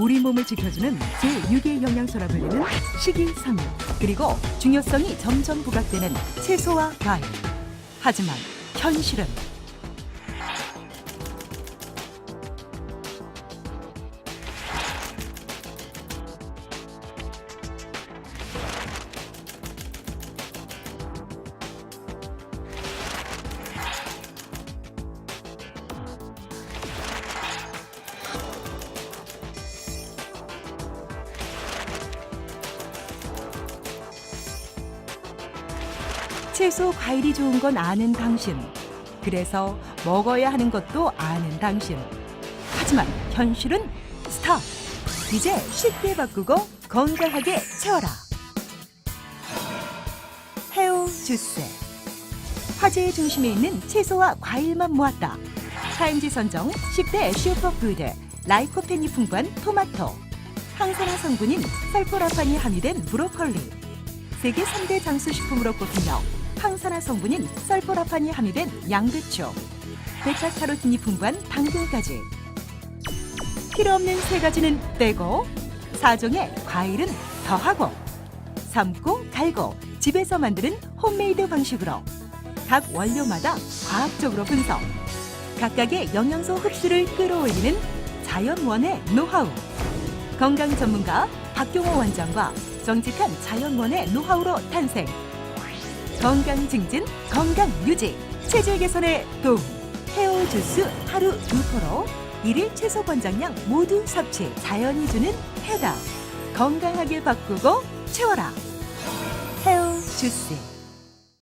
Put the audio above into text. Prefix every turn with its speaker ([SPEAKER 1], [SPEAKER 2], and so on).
[SPEAKER 1] 우리 몸을 지켜주는 제6의 영양소라 불리는 식이섬유 그리고 중요성이 점점 부각되는 채소와 과일. 하지만 현실은 채소 과일이 좋은 건 아는 당신. 그래서 먹어야 하는 것도 아는 당신. 하지만 현실은 스탑. 이제 쉽게 바꾸고 건강하게 채워라. 헤오 주스. 화제의 중심에 있는 채소와 과일만 모았다. 타임지 선정 10대 슈퍼푸드 라이코펜이 풍부한 토마토. 항산화 성분인 살포라판이 함유된 브로콜리. 세계 3대 장수식품으로 꼽히며 항산화 성분인 설포라판이 함유된 양배추, 베타카로틴이 풍부한 당근까지 필요 없는 세 가지는 빼고 사종의 과일은 더하고 삶고 갈고 집에서 만드는 홈메이드 방식으로 각 원료마다 과학적으로 분석 각각의 영양소 흡수를 끌어올리는 자연원의 노하우. 건강 전문가 박경호 원장과 정직한 자연원의 노하우로 탄생 건강 증진, 건강 유지, 체질 개선에 도움. 헤어 주스 하루 두 포로 일일 최소 권장량 모두 섭취. 자연이 주는 해답. 건강하게 바꾸고 채워라. 헤어 주스.